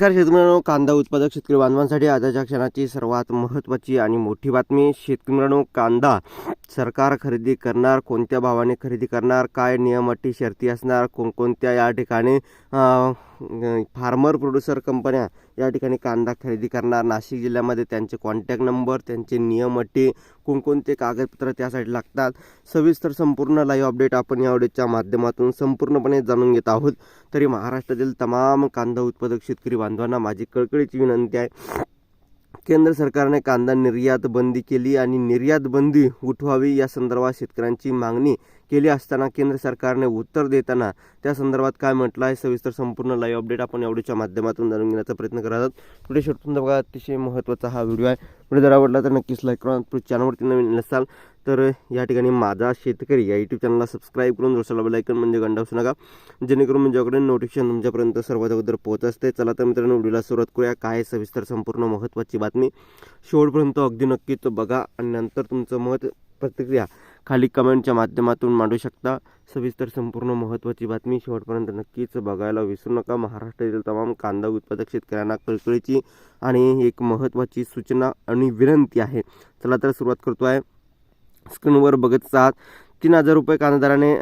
नमस्कार शेतकऱ्यांनो कांदा उत्पादक शेतकरी बांधवांसाठी आजच्या क्षणाची सर्वात महत्त्वाची आणि मोठी बातमी. शेतकऱ्यांनो कांदा सरकार खरेदी करणार कोणत्या भावाने खरेदी करणार काय नियम अटी शर्ती असणार कोणकोणत्या या ठिकाणी फार्मर प्रोड्युसर कंपन्या या ठिकाणी कांदा खरेदी करणार. नाशिक जिल्ह्यामध्ये त्यांचे कॉन्टॅक्ट नंबर त्यांचे नियम अटी कोणकोणते कागदपत्र त्यासाठी लागतात. सविस्तर संपूर्ण लाईव्ह अपडेट आपण या अपडेटच्या माध्यमातून संपूर्णपणे जाणून घेत आहोत. तरी महाराष्ट्रातील तमाम कांदा उत्पादक शेतकरी बांधवांना माझी कळकळीची विनंती आहे. केंद्र सरकारने कांदा निर्यात बंदी केली आणि निर्यात बंदी उठवावी या संदर्भात शेतकऱ्यांची मागणी केली असताना केंद्र सरकारने उत्तर देताना त्या संदर्भात काय म्हटलं आहे सविस्तर संपूर्ण लाईव्ह अपडेट आपण एवढीच्या माध्यमातून जाणून घेण्याचा प्रयत्न करत आहोत. पुढे शेवटून बघा अतिशय महत्त्वाचा हा व्हिडिओ आहे. पुढे जर आवडला तर नक्कीच लाईक करा. पुढे चॅनलवरती नवीन नसाल तर या ठिकाणी माझा शेतकरी या यूट्यूब चॅनलला सबस्क्राईब करून दुसऱ्याला बेलायकन म्हणजे गंडावसू नका. जेणेकरून माझ्याकडे नोटिफिकेशन तुमच्यापर्यंत सर्वात अगोदर पोहोच असते चला तर मित्रांनो व्हिडिओला सुरुवात करूया. काय सविस्तर संपूर्ण महत्त्वाची बातमी? शेवटपर्यंत अगदी नक्कीच बघा आणि नंतर तुमचं मत प्रतिक्रिया खाली कमेंटच्या माध्यमातून मांडू शकता. सविस्तर संपूर्ण महत्त्वाची बातमी शेवटपर्यंत नक्कीच बघायला विसरू नका. महाराष्ट्रातील तमाम कांदा उत्पादक शेतकऱ्यांना कळकळीची आणि एक महत्त्वाची सूचना आणि विनंती आहे. चला तर सुरुवात करतो आहे स्क्रीनवर बघत आहात. तीन हजार रुपये कांदा दराने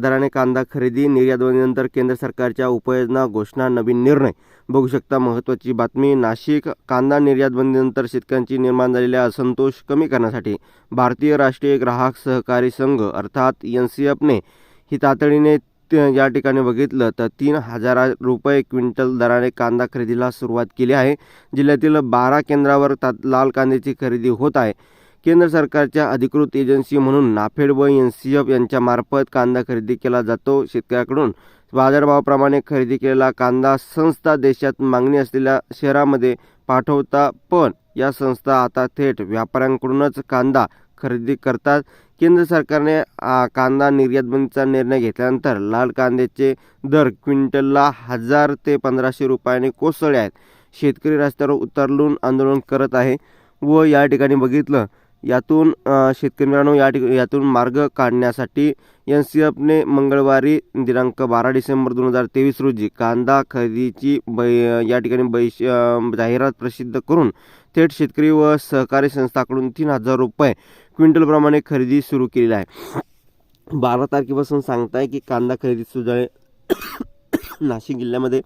दराने कांदा खरेदी निर्यातबंदीनंतर केंद्र सरकारच्या उपाययोजना घोषणा नवीन निर्णय. बघू शकता महत्त्वाची बातमी नाशिक कांदा निर्यातबंदीनंतर शेतकऱ्यांची निर्माण झालेल्या असंतोष कमी करण्यासाठी भारतीय राष्ट्रीय ग्राहक सहकारी संघ अर्थात एन सी एफने ही तातडीने त- या ठिकाणी बघितलं तर तीन हजार रुपये क्विंटल दराने कांदा खरेदीला सुरुवात केली आहे. जिल्ह्यातील बारा केंद्रावर तात लाल कांद्याची खरेदी होत आहे. केंद्र सरकारच्या अधिकृत एजन्सी म्हणून नाफेड व एन सी एफ यांच्यामार्फत कांदा खरेदी केला जातो. शेतकऱ्याकडून बाजारभावाप्रमाणे खरेदी केलेला कांदा संस्था देशात मागणी असलेल्या शहरामध्ये पाठवता पण या संस्था आता थेट व्यापाऱ्यांकडूनच कांदा खरेदी करतात. केंद्र सरकारने कांदा निर्यातबंदीचा निर्णय घेतल्यानंतर लाल कांद्याचे दर क्विंटलला हजार ते पंधराशे रुपयाने कोसळले आहेत. शेतकरी रस्त्यावर उतरलून आंदोलन करत आहे व या ठिकाणी बघितलं यातून शेतकरी मित्रांनो या ठिक यातून मार्ग काढण्यासाठी एन सी एफने मंगळवारी दिनांक बारा डिसेंबर दोन हजार तेवीस रोजी कांदा खरेदीची बै या ठिकाणी बैश जाहिरात प्रसिद्ध करून थेट शेतकरी व सहकारी संस्थाकडून तीन हजार रुपये क्विंटलप्रमाणे खरेदी सुरू केलेली आहे. बारा तारखेपासून सांगताय की कांदा खरेदी सुरू झाले. नाशिक जिल्ह्यामध्ये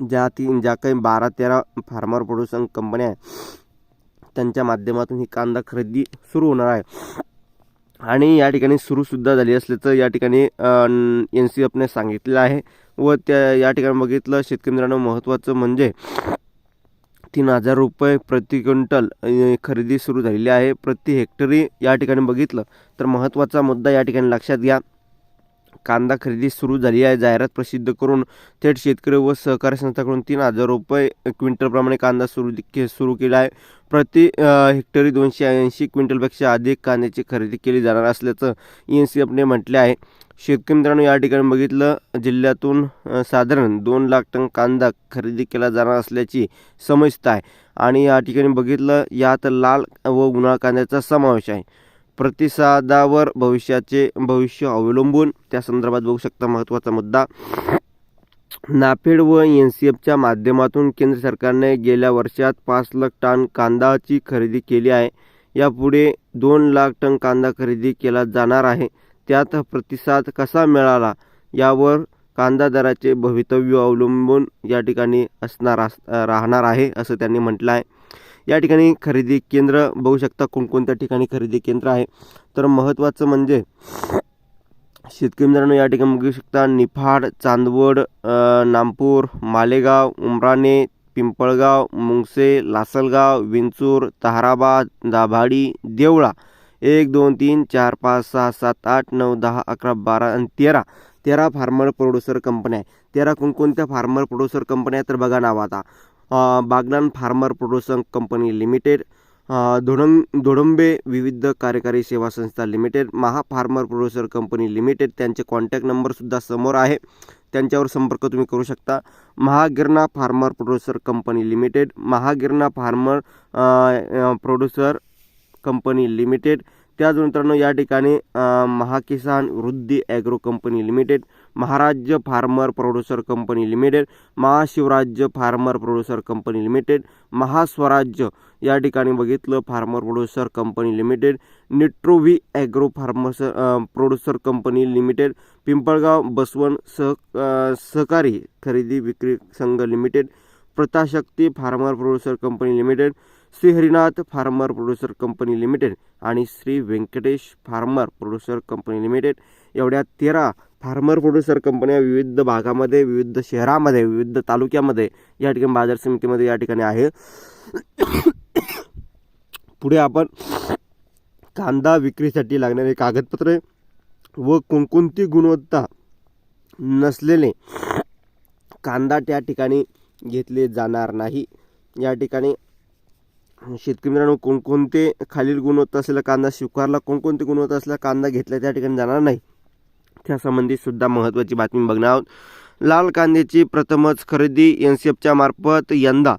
ज्या तीन ज्या काही बारा तेरा फार्मर प्रोड्युसन कंपन्या आहेत त्यांच्या माध्यमातून ही कांदा खरेदी सुरू होणार आहे. आणि या ठिकाणी सुरूसुद्धा झाली असल्याचं या ठिकाणी एन सी एफने सांगितलेलं आहे व त्या या ठिकाणी बघितलं शेतकरी मित्रांनो महत्त्वाचं म्हणजे तीन हजार रुपये प्रति क्विंटल खरेदी सुरू झालेली आहे. प्रति हेक्टरी या ठिकाणी बघितलं तर महत्त्वाचा मुद्दा या ठिकाणी लक्षात घ्या. कांदा खरेदी सुरू झाली आहे. जाहिरात प्रसिद्ध करून थेट शेतकरी व सहकारी संस्थाकडून तीन हजार रुपये क्विंटलप्रमाणे कांदा सुरू के सुरू केला आहे. प्रति हेक्टरी दोनशे ऐंशी क्विंटलपेक्षा अधिक कांद्याची खरेदी केली जाणार असल्याचं एन सी एफने म्हटले आहे. शेतकरी मित्रांनो या ठिकाणी बघितलं जिल्ह्यातून साधारण दोन लाख टन कांदा खरेदी केला जाणार असल्याची समजता आहे. आणि या ठिकाणी बघितलं यात लाल व उन्हाळ कांद्याचा समावेश आहे. प्रतिसादावर भविष्याचे भविष्य अवलंबून त्या संदर्भात बघू शकता महत्त्वाचा मुद्दा. नाफेड व एन सी एफच्या माध्यमातून केंद्र सरकारने गेल्या वर्षात पाच लाख टन कांदाची खरेदी केली आहे. यापुढे दोन लाख टन कांदा खरेदी केला जाणार आहे. त्यात प्रतिसाद कसा मिळाला यावर कांदा दराचे भवितव्य अवलंबून या ठिकाणी असणार अस राहणार आहे असं त्यांनी म्हटलं आहे. या ठिकाणी खरेदी केंद्र बघू शकता कोणकोणत्या ठिकाणी खरेदी केंद्र आहे. तर महत्त्वाचं म्हणजे शेतकरी मित्रांनो या ठिकाणी बघू शकता निफाड चांदवड नामपूर मालेगाव उमराणे पिंपळगाव मुंगसे लासलगाव विंचूर ताहराबाद दाभाडी देवळा. एक दोन तीन चार पाच सहा सात आठ नऊ दहा अकरा बारा आणि तेरा. तेरा फार्मर प्रोड्युसर कंपन्या आहे. तेरा कोणकोणत्या फार्मर प्रोड्युसर कंपन्या आहेत तर बघा नाव आता. Baglan farmer producer company limited अ, धोडं धोडंबे विविध कार्यकारी सेवा संस्था limited Maha farmer producer company limited त्यांचे कॉन्टॅक्ट नंबरसुद्धा समोर आहे. त्यांच्यावर संपर्क तुम्ही करू शकता. Mahagirna farmer producer company limited Mahagirna farmer producer company limited त्याच मित्रांनो या ठिकाणी Mahakisan Vriddhi agro company limited Maharajya farmer producer company limited Mahashivrajya farmer producer company limited Mahaswarajya या ठिकाणी बघितलं farmer producer company limited निट्रोव्ही agro farmers producer company limited Pimpalgaon Baswant सह सहकारी खरेदी विक्री संघ limited Pratashakti farmer producer company limited Shri Harinath farmer producer company limited आणि Shri Vyankatesh farmer producer company limited. एवढ्या तेरा फार्मर प्रोड्युसर कंपन्या विविध भागामध्ये विविध शहरामध्ये विविध तालुक्यामध्ये या ठिकाणी बाजार समितीमध्ये या ठिकाणी आहे. पुढे आपण कांदा विक्रीसाठी लागणारे कागदपत्रे व कोणकोणती गुणवत्ता नसलेले कांदा त्या ठिकाणी घेतले जाणार नाही. या ठिकाणी शेतकरी मित्रांनो कोणकोणते खालील गुणवत्ता असलेला कांदा स्वीकारला कोणकोणते गुणवत्ता असलेला कांदा घेतला त्या ठिकाणी जाणार नाही. त्यासंबंधी सुद्धा महत्त्वाची बातमी बघणार आहोत. लाल कांद्याची प्रथमच खरेदी एन सी एफच्या मार्फत यंदा.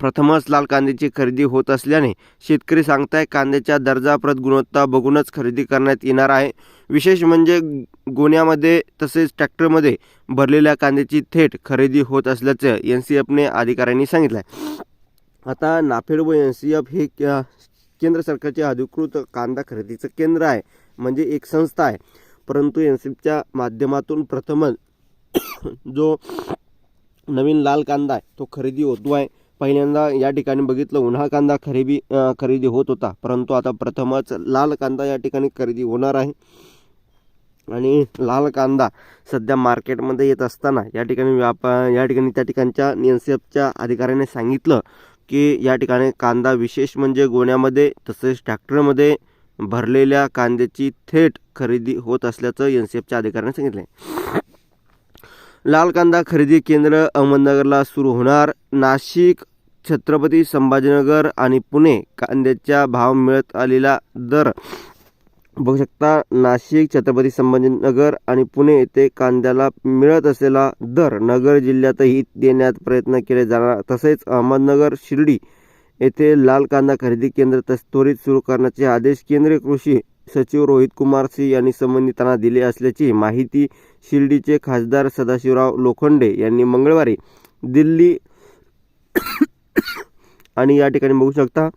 प्रथमच लाल कांद्याची खरेदी होत असल्याने शेतकरी सांगताय कांद्याच्या दर्जा प्रत गुणवत्ता बघूनच खरेदी करण्यात येणार आहे. विशेष म्हणजे गोण्यामध्ये तसेच ट्रॅक्टरमध्ये भरलेल्या कांद्याची थेट खरेदी होत असल्याचं एन सी एफने अधिकाऱ्यांनी सांगितलं आहे आता नाफेड व एन सी एफ हे क- केंद्र सरकारचे अधिकृत कांदा खरेदीचं केंद्र आहे. म्हणजे एक संस्था आहे. परंतु एन सी एफच्या माध्यमातून प्रथमच जो नवीन लाल कांदा आहे तो खरेदी होतो आहे पहिल्यांदा या ठिकाणी बघितलं उन्हा कांदा खरेदी खरेदी होत होता. परंतु आता प्रथमच लाल कांदा या ठिकाणी खरेदी होणार आहे. आणि लाल कांदा सध्या मार्केटमध्ये येत असताना या ठिकाणी व्यापा या ठिकाणी त्या ठिकाणच्या एन सी एफच्या अधिकाऱ्याने सांगितलं की या ठिकाणी कांदा विशेष म्हणजे गोण्यामध्ये तसेच ट्रॅक्टरमध्ये भरलेल्या कांद्याची थेट खरेदी होत असल्याचं एन सी एफच्या अधिकाऱ्यांनी सांगितले लाल कांदा खरेदी केंद्र अहमदनगरला सुरू होणार. नाशिक छत्रपती संभाजीनगर आणि पुणे कांद्याच्या भाव मिळत आलेला दर बघू शकता नाशिक छत्रपती संभाजीनगर आणि पुणे येथे कांद्याला मिळत असलेला दर नगर जिल्ह्यातही देण्यात प्रयत्न केले जाणार. तसेच अहमदनगर शिर्डी येथे लाल कांदा खरेदी केंद्र त्वरित सुरू करण्याचे आदेश केंद्रीय कृषी सचिव रोहित कुमार सिंह यांनी संबंधितांना दिले असल्याची माहिती शिर्डीचे खासदार सदाशिवराव लोखंडे यांनी मंगळवारी दिल्ली आणि या ठिकाणी बघू शकता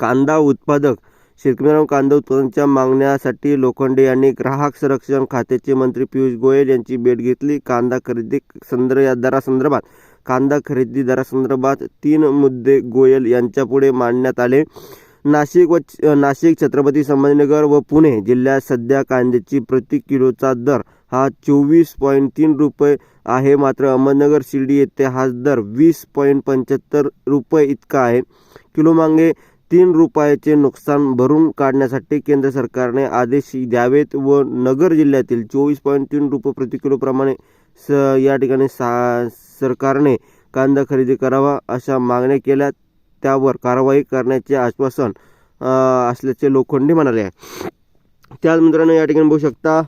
कांदा उत्पादक शेतकऱ्यांना कांदा उत्पादनाच्या मागण्यासाठी लोखंडे यांनी ग्राहक संरक्षण खात्याचे मंत्री पियुष गोयल यांची भेट घेतली. कांदा खरेदी संदर्भ या दरासंदर्भात कांदा खरेदी दरासंदर्भात तीन मुद्दे गोयल यांच्यापुढे मांडण्यात आले. नाशिक व नाशिक छत्रपती संभाजीनगर व पुणे जिल्ह्यात सध्या कांद्याची प्रति किलोचा दर हा चोवीस पॉईंट तीन रुपये आहे. मात्र अहमदनगर शिर्डी येथे हा दर वीस पॉईंट पंच्याहत्तर रुपये इतका आहे. किलो मागे तीन रुपयाचे नुकसान भरून काढण्यासाठी केंद्र सरकारने आदेश द्यावेत व नगर जिल्ह्यातील चोवीस पॉईंट तीन रुपये प्रति किलोप्रमाणे स या ठिकाणी सा सरकारने कांदा खरेदी करावा अशा मागण्या केल्या. त्यावर कारवाई करण्याचे आश्वासन असल्याचे लोखंडे म्हणाले आहे. त्याच मित्रांनो या ठिकाणी बघू शकता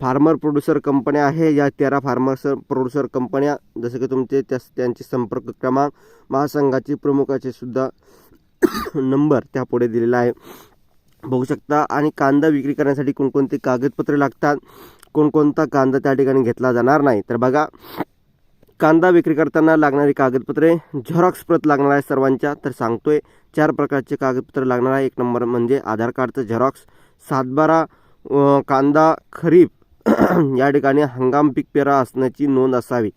फार्मर प्रोड्युसर कंपन्या आहे. या तेरा फार्मर प्रोड्युसर कंपन्या जसं की तुमचे त्या त्यांचे संपर्क क्रमांक महासंघाचे प्रमुखाचे सुद्धा नंबर त्यापुढे दिलेला आहे. बघू शकता आणि कांदा विक्री करण्यासाठी कोणकोणती कागदपत्रे लागतात? कोणकोणता कांदा त्या ठिकाणी घेतला जाणार नाही? तर बघा कांदा विक्री करताना लागणारी कागदपत्रे झेरॉक्स प्रत लागणार आहे सर्वांच्या तर सांगतोय चार प्रकारचे कागदपत्र लागणार आहे. एक नंबर म्हणजे आधार कार्डचं झेरॉक्स सातबारा कांदा खरीप या ठिकाणी हंगाम पीक पेरा असण्याची नोंद असावी.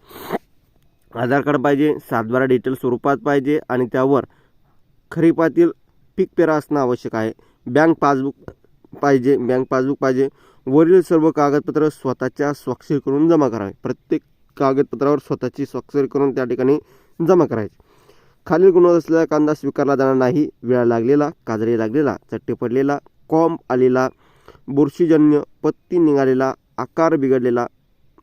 आधार कार्ड पाहिजे सातबारा डिटेल स्वरूपात पाहिजे आणि त्यावर खरीपातील पीक पेरा असणं आवश्यक आहे. बँक पासबुक पाहिजे बँक पासबुक पाहिजे. वरील सर्व कागदपत्र स्वतःच्या स्वाक्षरी करून जमा करावे. प्रत्येक कागदपत्रावर स्वतःची स्वाक्षरी करून त्या ठिकाणी जमा करायची. खालील गुणवत्ता असलेला कांदा स्वीकारला जाणार नाही. वेळा लागलेला काजळी लागलेला चट्टे पडलेला कॉम्ब आलेला बुरशीजन्य पत्ती निघालेला आकार बिघडलेला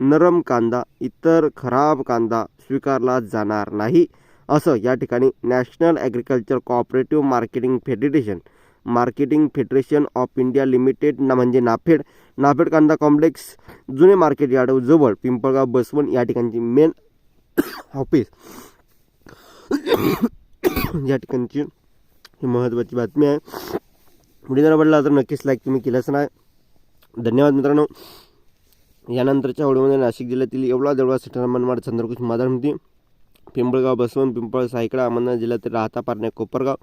नरम कांदा इतर खराब कांदा स्वीकारला जाणार नाही. असं या ठिकाणी national agriculture cooperative marketing federation marketing federation of India limited ना म्हणजे नाफेड. नाफेड कांदा कॉम्प्लेक्स जुने मार्केट यार्ड जवळ पिंपळगाव बसवण या ठिकाणची मेन ऑफिस या ठिकाणची ही महत्त्वाची बातमी आहे. व्हिडिओ जर आवडला तर नक्कीच लाईक तुम्ही केलंच नाही. धन्यवाद मित्रांनो. यानंतरच्या व्हिडिओमध्ये नाशिक जिल्ह्यातील एवढा देवळा सटाणा मनमाड चंद्रकुश माधवमती पिंपळगाव बसवण पिंपळ सायकडा अहमदनगर जिल्ह्यातील राहता पारणे कोपरगाव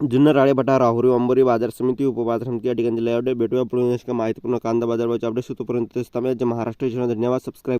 जुन्नर आळेभटा राहुरी अंबोरी बाजार समिती उपबाजार समिती या ठिकाणी जिल्हा अपडेट भेटूया पुढे माहितीपूर्ण कांदा बाजार अपडेट होतोपर्यंत महाराष्ट्र. धन्यवाद. सबस्क्राईब